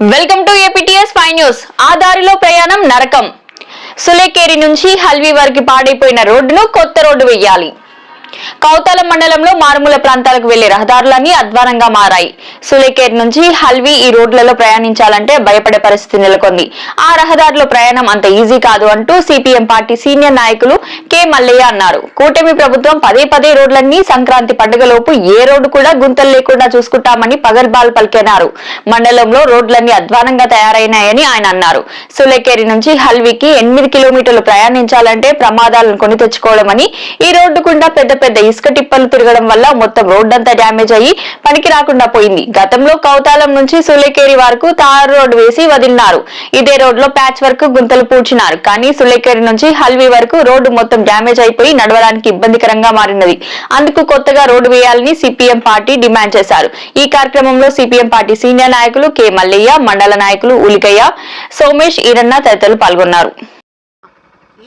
Welcome to APTS five news. ఆ దారిలో ప్రయాణం నరకం. సులేకేరి నుంచి హల్వీ వరకు పాడైపోయిన రోడ్డును కొత్త రోడ్డు వేయాలి కౌతాల మండలంలో మారుమూల ప్రాంతాలకు వెళ్ళే రహదారులన్నీ అధ్వానంగా మారాయి. సులేకేరి నుంచి హల్వీ ఈ రోడ్లలో ప్రయాణించాలంటే భయపడే పరిస్థితి నెలకొంది. ఆ రహదారిలో ప్రయాణం అంత ఈజీ కాదు అంటూ సిపిఎం పార్టీ సీనియర్ నాయకులు కె. మల్లయ్య అన్నారు. కూటమి ప్రభుత్వం పదే పదే రోడ్లన్నీ సంక్రాంతి పండుగలోపు ఏ రోడ్డు కూడా గుంతలు లేకుండా చూసుకుంటామని పగల్బాల్ పలికినారు మండలంలో రోడ్లన్నీ అధ్వానంగా తయారైనాయని ఆయన అన్నారు. సులేకేరి నుంచి హల్వీకి ఎనిమిది కిలోమీటర్లు ప్రయాణించాలంటే ప్రమాదాలను కొని తెచ్చుకోవడమని ఈ రోడ్డు గుండా పెద్ద పెద్ద ఇసుక టిప్పలు తిరగడం వల్ల మొత్తం రోడ్డంతా డ్యామేజ్ అయ్యి పనికి రాకుండా పోయింది. గతంలో కౌతాలం నుంచి సులేకేరి వరకు తారు రోడ్డు వేసి వదిలినారు. ఇదే రోడ్లో ప్యాచ్ వరకు గుంతలు పూడ్చినారు. కానీ సులేకేరి నుంచి హల్వీ వరకు రోడ్డు మొత్తం డ్యామేజ్ అయిపోయి నడవడానికి ఇబ్బందికరంగా మారినది. అందుకు కొత్తగా రోడ్డు వేయాలని సిపిఎం పార్టీ డిమాండ్ చేశారు. ఈ కార్యక్రమంలో సిపిఎం పార్టీ సీనియర్ నాయకులు కె మల్లయ్య మండల నాయకులు ఉలికయ్య సోమేష్ ఈరన్న తదితరులు పాల్గొన్నారు.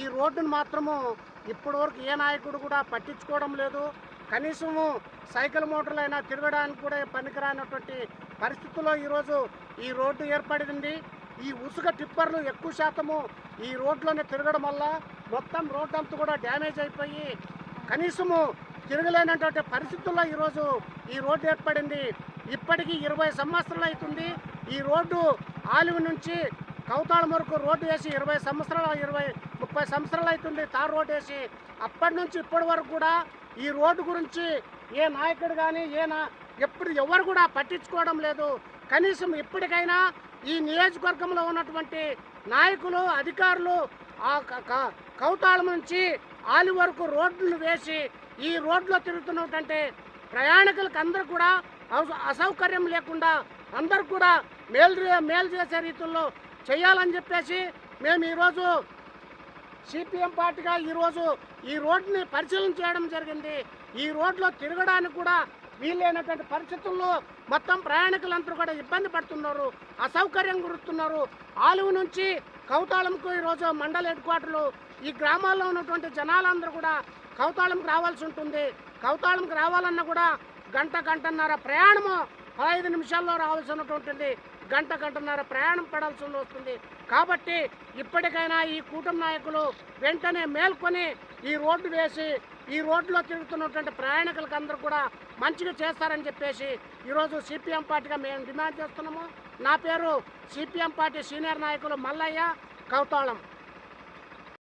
ఈ రోడ్డును మాత్రము ఇప్పటి వరకు ఏ నాయకుడు కూడా పట్టించుకోవడం లేదు. కనీసము సైకిల్ మోటార్లైనా తిరగడానికి కూడా పనికిరానటువంటి పరిస్థితుల్లో ఈరోజు ఈ రోడ్డు ఏర్పడింది. ఈ ఉసుక టిప్పర్లు ఎక్కువ శాతము ఈ రోడ్లోనే తిరగడం వల్ల మొత్తం రోడ్డు అంతా కూడా డ్యామేజ్ అయిపోయి కనీసము తిరగలేనటువంటి పరిస్థితుల్లో ఈరోజు ఈ రోడ్డు ఏర్పడింది. ఇప్పటికీ ఇరవై సంవత్సరాలు అవుతుంది. ఈ రోడ్డు ఆలివ్ నుంచి కౌతాళం వరకు రోడ్డు వేసి ఇరవై సంవత్సరాలు ఇరవై ముప్పై సంవత్సరాలు అవుతుంది. తార్ రోడ్డు వేసి అప్పటి నుంచి ఇప్పటి వరకు కూడా ఈ రోడ్డు గురించి ఏ నాయకుడు కానీ ఏ నా ఎప్పుడు ఎవరు కూడా పట్టించుకోవడం లేదు. కనీసం ఇప్పటికైనా ఈ నియోజకవర్గంలో ఉన్నటువంటి నాయకులు అధికారులు ఆ క- క- కౌతాళం నుంచి ఆలి వరకు రోడ్లు వేసి ఈ రోడ్లో తిరుగుతున్నటువంటి ప్రయాణికులకు అందరూ కూడా అసౌకర్యం లేకుండా అందరు కూడా మేలు మేలు చేసే రీతుల్లో చేయాలని చెప్పేసి మేము ఈరోజు సిపిఎం పార్టీగా ఈరోజు ఈ రోడ్డుని పరిశీలన చేయడం జరిగింది. ఈ రోడ్లో తిరగడానికి కూడా వీలైనటువంటి పరిస్థితుల్లో మొత్తం ప్రయాణికులందరూ కూడా ఇబ్బంది పడుతున్నారు అసౌకర్యం గురుతున్నారు. ఆలువు నుంచి కౌతాళంకు ఈరోజు మండల హెడ్ క్వార్టర్లు ఈ గ్రామాల్లో ఉన్నటువంటి జనాలందరూ కూడా కౌతాళంకి రావాల్సి ఉంటుంది. కౌతాళంకి రావాలన్నా కూడా గంట గంటన్నర ప్రయాణము పదహైదు నిమిషాల్లో రావాల్సి ఉన్నటువంటిది గంట గంటన్నర ప్రయాణం పడాల్సి వస్తుంది. కాబట్టి ఇప్పటికైనా ఈ కూటమి నాయకులు వెంటనే మేల్కొని ఈ రోడ్డు వేసి ఈ రోడ్లో తిరుగుతున్నటువంటి ప్రయాణికులకు అందరూ కూడా మంచిగా చేస్తారని చెప్పేసి ఈరోజు సిపిఎం పార్టీగా మేము డిమాండ్ చేస్తున్నాము. నా పేరు సిపిఎం పార్టీ సీనియర్ నాయకులు మల్లయ్య కౌతాళం.